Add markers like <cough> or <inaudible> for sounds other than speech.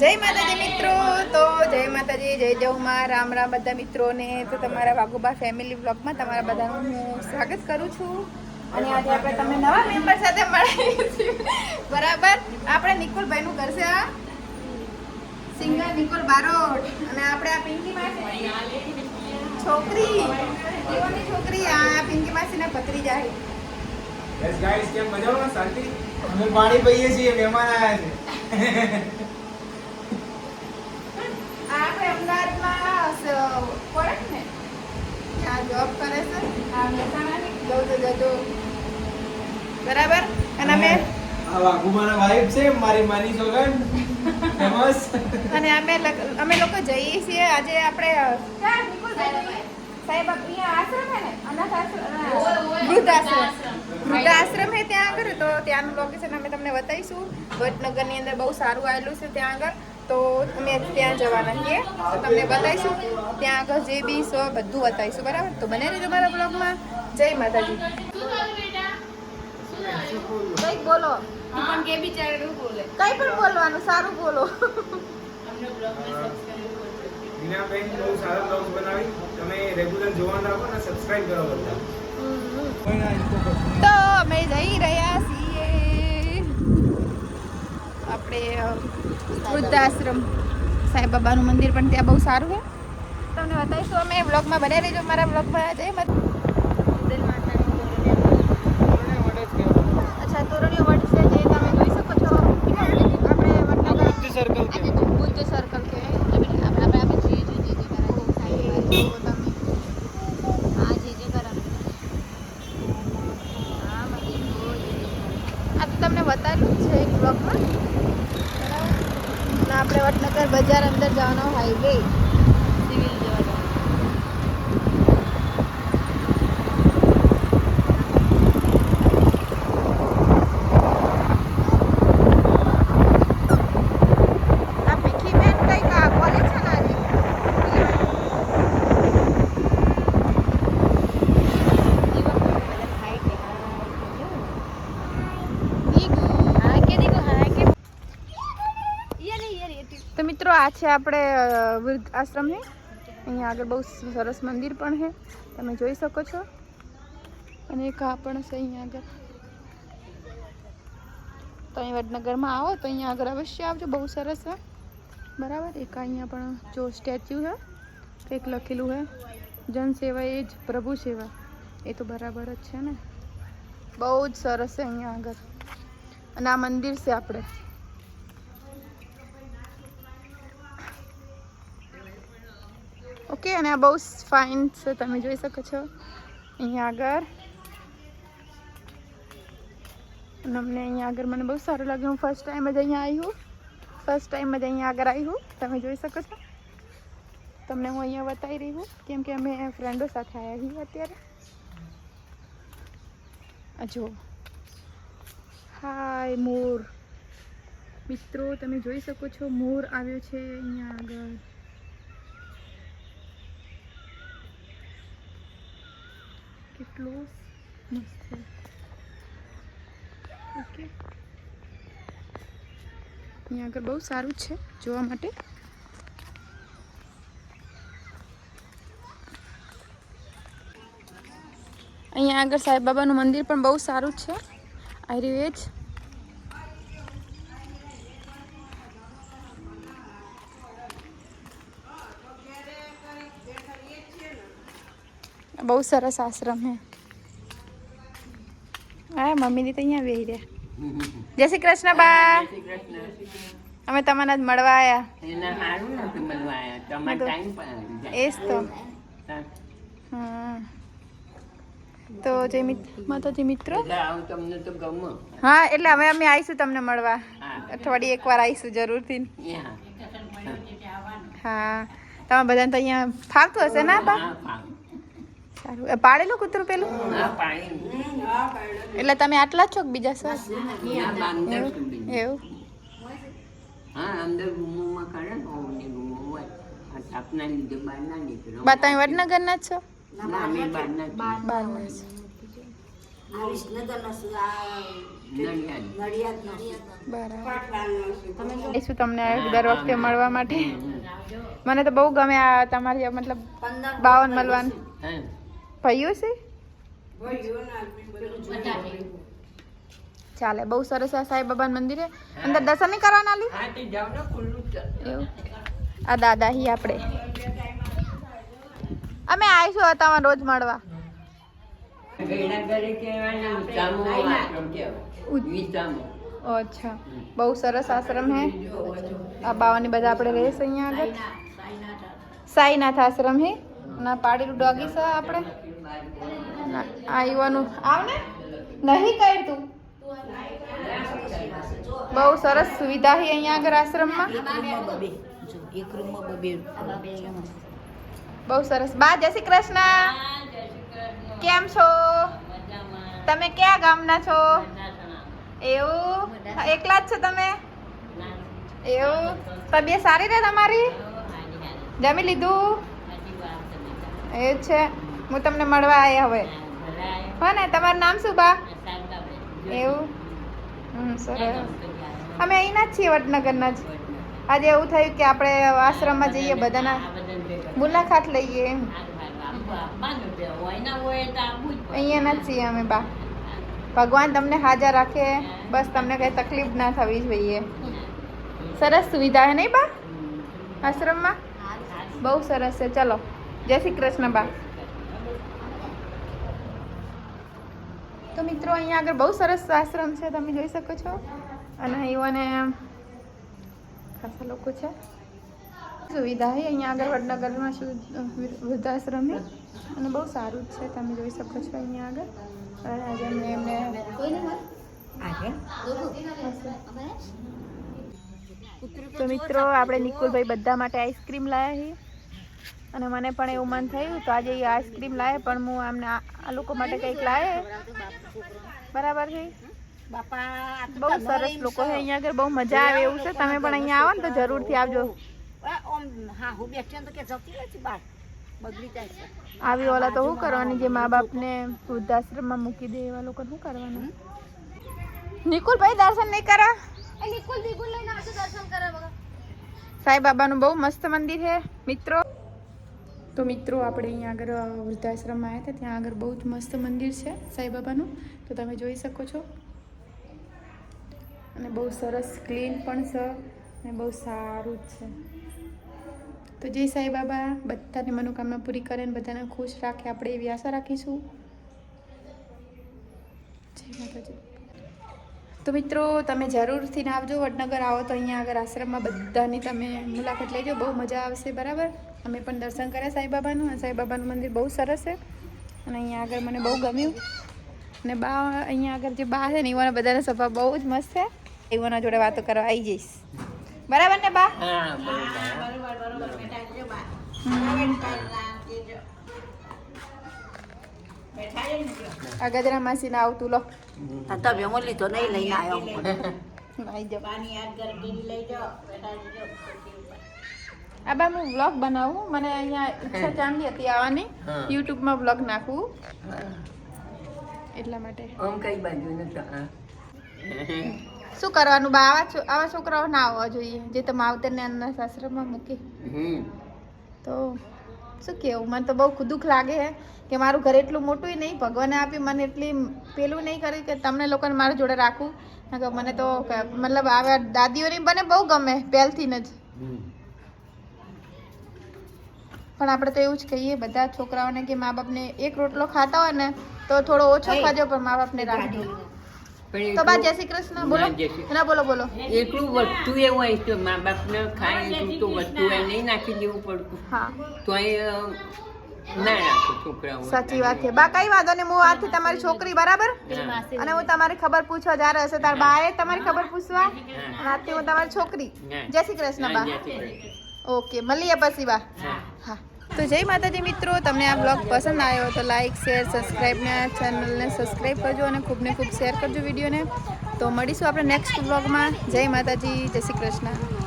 જય માતાજી મિત્રો. તો જય માતાજી, જય જય માં રામ રામ બધા મિત્રોને. તો તમારા વાઘુબા ફેમિલી બ્લોગમાં તમારા બધાનું હું સ્વાગત કરું છું. અને આજે આપણે તમે નવા મેમ્બર સાથે મળીએ બરાબર? આપણે નિકુલભાઈનું ઘર છે આ. સિંગર નિકુલ બારોટ. અને આપણે આ પિંકી માસી. છોકરી. જીવનની છોકરી. આ પિંકી માસીના ભત્રીજા છે. ગાઈસ કેમ મજામાં? શાંતિ? અમે પાણી પીએ છીએ, મહેમાન આવ્યા છે <laughs> આ આપણે અમદાવાદમાં સ- પડે ને? ત્યાં જોબ કરે છે? આ મહેસાણાની. જવું તો જજો બરાબર? અને અમે? આ વાઘુમાના વાઇફ છે મારી માની સોગન ફેમસ. અને અમે લગ- અમે લોકો જઈએ છીએ આજે આપણે? સાહેબ અહીંયા આશ્રમ ને? અનાથ આશ્રમ વૃદ્ધ આશ્રમ વૃદ્ધ ત્યાં આગળ તો ત્યાંનું લોકેશન અમે તમને બતાવીશું. વડનગરની અંદર બહુ સારું આવેલું છે ત્યાં આગળ. તો અમે ત્યાં જવાના છીએ. તો તમને બતાવીશું. ત્યાં આગળ જે બી સો બધું બતાવીશું બરાબર? તો બને રહેજો મારા બ્લોગમાં. જય માતાજી. કંઈક બોલો. પણ કે બિચારું બોલે. કંઈ પણ બોલવાનું સારું બોલો. મીનાબેન બહુ સારા બ્લોગ્સ બનાવી. તમે રેગ્યુલર જોવાનું રાખો ને સબસ્ક્રાઇબ કરો બધા. તો અમે જઈ રહ્યા છીએ. આપણે વૃદ્ધાશ્રમ સાંઈબાબાનું મંદિર પણ ત્યાં બહુ સારું છે. તમને બતાવીશું અમે બ્લોગમાં બનાવી રહેજો મારા બ્લોગમાં માતા અચ્છા તોરણીઓ વટ છે જે તમે જોઈ શકો છો. આપણે સર્કલ સર્કલ કે આપણે આપણે આપણે જે જે જે જે કરાવે સાંઈ બાબા તમે આ જે જે કરાવે આ મંદિર બહુ જ આ તો તમને બતાવેલું જ છે એક બ્લોગમાં બરાબર અને આપણે વડનગર બજાર અંદર જવાનો હાઈવે સિવિલ જેવા જવા. આ ભીખી બેન કંઈક આ બોલે છે ને આજે હા કે દીકો હા કે યાર યાર યાર તો મિત્રો, આ છે આપણે વૃદ્ધ આશ્રમની અહીંયા આગળ બહુ સરસ મંદિર પણ છે. તમે જોઈ શકો છો. અને એક આ પણ છે અહીંયા આગળ. તો અહીં વડનગરમાં આવો, તો અહીંયા આગળ અવશ્ય આવજો. બહુ સરસ છે. બરાબર? એક અહીંયા પણ જો સ્ટેચ્યુ છે. કંઈક લખેલું છે. જન સેવા એ જ પ્રભુ સેવા. એ તો બરાબર જ છે ને? બહુ જ સરસ છે અહીંયા આગળ. અને આ મંદિર છે આપણે. ઓકે અને આ બહુ ફાઇન છે, તમે જોઈ શકો છો. અહીંયા આગળ. અને અમને અહીંયા આગળ મને બહુ સારું લાગ્યું. હું ફર્સ્ટ ટાઈમ જ અહીંયા આવી હું. ફર્સ્ટ ટાઈમ જ અહીંયા આગળ આવી હું. તમે જોઈ શકો છો. તમને હું અહીંયા બતાવી રહી હું, કેમ કે અમે ફ્રેન્ડો સાથે આવ્યા છીએ અત્યારે. જો હાય મોર મિત્રો, તમે જોઈ શકો છો મોર આવ્યો છે અહીંયા આગળ. કેટલો? મસ્ત ઓકે. અહીંયા આગળ બહુ સારું છે, જોવા માટે. અહીંયા આગળ સાંઈ બાબાનું મંદિર પણ બહુ સારું છે. આર્યુ બહુ સરસ આશ્રમ હે. હા મમ્મીની તો અહીંયા બેહી રહ્યા. જય શ્રી કૃષ્ણ બા. અમે તમને જ મળવા આવ્યા એના સારું નથી મળવા આવ્યા તમારે ટાઈમ પણ એ જ તો. હમ તો જય માતાજી મિત્રો? તમને તો ગમો. હા એટલે હવે અમે આવીશું તમને મળવા. અઠવાડિયે અઠવાડિયે એકવાર આવીશું જરૂરથી. હા. તમે બધાને તો અહીંયા ફાવતું હશે ના બા? હા સારું. એ પાડેલું કૂતરું પેલું? એટલે તમે આટલા જ છો કે બીજા સર? એવું? બા તમે વડનગરના જ છો? ના છું. બરાબર છું તમને દર વખતે મળવા માટે? મને તો બહુ ગમે આ તમારી મતલબ બાવન મળવાનું. હા. છે. ચાલે, બહુ સરસ આ સાંઈ બાબાનું મંદિર. અંદર દર્શન નહીં કરવાના લી. એવું. આ દાદા હી આપણે. અમે આવીશું તમારે રોજ મળવા. અચ્છા. બહુ સરસ આશ્રમ હે. આ બાવાની બધા આપણે રહીશું અહીંયા સાઈનાથ આશ્રમ હે. ના પાડેલું ડોગી છે આપણે? ના, આવને આવ ને નહીં કર તું. બહુ સરસ સુવિધા છે અહીંયા આગળ આશ્રમમાં. બહુ સરસ. બા જય શ્રી કૃષ્ણ. કેમ છો? તમે ક્યાં ગામના છો? એવું? એકલા જ છો તમે? એવું? તબિયત સારી રહે તમારી? જમી લીધું? એ છે. હું તમને મળવા આવ્યા હવે. હોને તમારું નામ શું બા? એવું? હમ, સરસ. અમે અહીંના જ છીએ વડનગરના જ. આજે એવું થયું કે આપણે આશ્રમમાં જઈએ બધાના. મુલાકાત લઈએ અહીંયાના જ છીએ અમે બા. ભગવાન તમને હાજર રાખે. બસ તમને કઈ તકલીફ ના થવી જોઈએ. સરસ સુવિધા છે નહીં બા? આશ્રમમાં? બહુ સરસ છે. ચલો. જય શ્રી કૃષ્ણ બા. તો મિત્રો અહીંયા આગળ બહુ સરસ આશ્રમ છે તમે જોઈ શકો છો. અને અહીંઓને ખાસા લોકો છે. સુવિધા છે અહીંયા આગળ વડનગરમાં વૃદ્ધાશ્રમ છે અને બહુ સારું જ છે તમે જોઈ શકો છો અહીંયા આગળ. અને આજે અમને એમને તો મિત્રો આપણે નિકુલભાઈ બધા માટે આઈસ્ક્રીમ લાવ્યા છીએ અને મને પણ એવું મન થયું તો આજે એ આઈસ્ક્રીમ લાવે પણ હું આમને આ લોકો માટે કંઈક લાવે બરાબર છે? બાપા આ તો બહુ સરસ લોકો છે. અહીંયા આગળ બહુ મજા આવે એવું છે. તમે પણ અહીંયા આવો ને તો જરૂરથી આવજો. આ ઓમ હા હું બેઠી હોઉં તો કે જતી નથી બહાર? બગડી જાય છે. આવી ઓલા તો શું કરવાની? જે મા બાપને વૃદ્ધાશ્રમમાં મૂકી દે એવા લોકો શું કરવાનું? નિકુલભાઈ દર્શન નહીં કરા? નિકુલ નિકુલ લઈને આવજો દર્શન કરવા. બગા સાંઈ બાબાનું બહુ મસ્ત મંદિર છે. મિત્રો તો મિત્રો, આપણે અહીંયા આગળ વૃદ્ધાશ્રમમાં આવ્યા હતા. ત્યાં આગળ બહુ જ મસ્ત મંદિર છે સાંઈબાબાનું. તો તમે જોઈ શકો છો. અને બહુ સરસ ક્લીન પણ છે અને બહુ સારું જ છે. તો જય સાંઈબાબા. બધાની મનોકામના પૂરી કરે ને બધાને ખુશ રાખે. આપણે એવી આશા રાખીશું. જય તો મિત્રો, તમે જરૂરથી આવજો. વડનગર આવો તો અહીંયા આગળ આશ્રમમાં બધાની તમે મુલાકાત લેજો. બહુ મજા આવશે, બરાબર? અમે પણ દર્શન કર્યા સાંઈબાબાનું અને સાંઈબાબાનું મંદિર બહુ સરસ છે. અને અહીંયા આગળ મને બહુ ગમ્યું. અને બા અહીંયા આગળ જે બા છે ને એવાના બધાનો સ્વભાવ બહુ જ મસ્ત છે. એવાના જોડે વાતો કરવા આવી જઈશ. બરાબર ને બા? હા બરોબર આ ગજરા માસીને આવતું લો. આ તમે અમો લીધો નહીં લઈને આવ્યો. <laughs> લઈ જાઓ. આ બા હું વ્લોગ બનાવું. મને અહીંયા ઈચ્છા ચાંદી હતી આવવાની. યુટ્યુબમાં વ્લોગ નાખવું એટલા માટે. આમ કઈ બાજુ નતો શું કરવાનું બા? આવા છો- આવા છોકરાઓ ના આવવા જોઈએ. જે તો માવતરને અનાથ આશ્રમમાં મૂકી. તો શું કેવું? મને તો બહુ દુઃખ લાગે છે કે મારું ઘર એટલું મોટું નહીં. ભગવાને આપી મને એટલી પેલું નહીં કરી કે તમને લોકોને મારા જોડે રાખું. મને તો મતલબ આવા દાદીઓની મને બહુ ગમે પહેલથી જ. પણ આપણે તો એવું જ કહીએ બધા છોકરાઓને કે મા બાપને એક રોટલો ખાતા હોય ને તો થોડો ઓછો ખાજો પણ મા બાપને રાખજો. તો બા જય શ્રી કૃષ્ણ બોલો. ના, જય શ્રી- ના બોલો બોલો. એટલું વસ્તુ એવું હોય તો મા બાપને ખાય એટલું તો વસ્તુ એ નહીં નાખી દેવું પડતું. હા. તો ના સાચી વાત છે. બા કઈ વાંધો નહીં હું આજથી તમારી છોકરી બરાબર? અને હું તમારી ખબર પૂછવા જયારે હશે. તાર બા એ તમારી ખબર પૂછવા? અને આજથી હું તમારી છોકરી. જય શ્રી કૃષ્ણ બા. ઓકે, મળીએ પછી બા. હા. તો જય માતાજી મિત્રો, તમને આ બ્લોગ પસંદ આવ્યો તો લાઈક, શેર સબસ્ક્રાઈબને ચેનલને સબસ્ક્રાઈબ કરજો અને ખૂબ ને ખૂબ શેર કરજો વિડીયોને. તો મળીશું આપણે નેક્સ્ટ બ્લોગમાં. જય માતાજી, જય શ્રી કૃષ્ણ.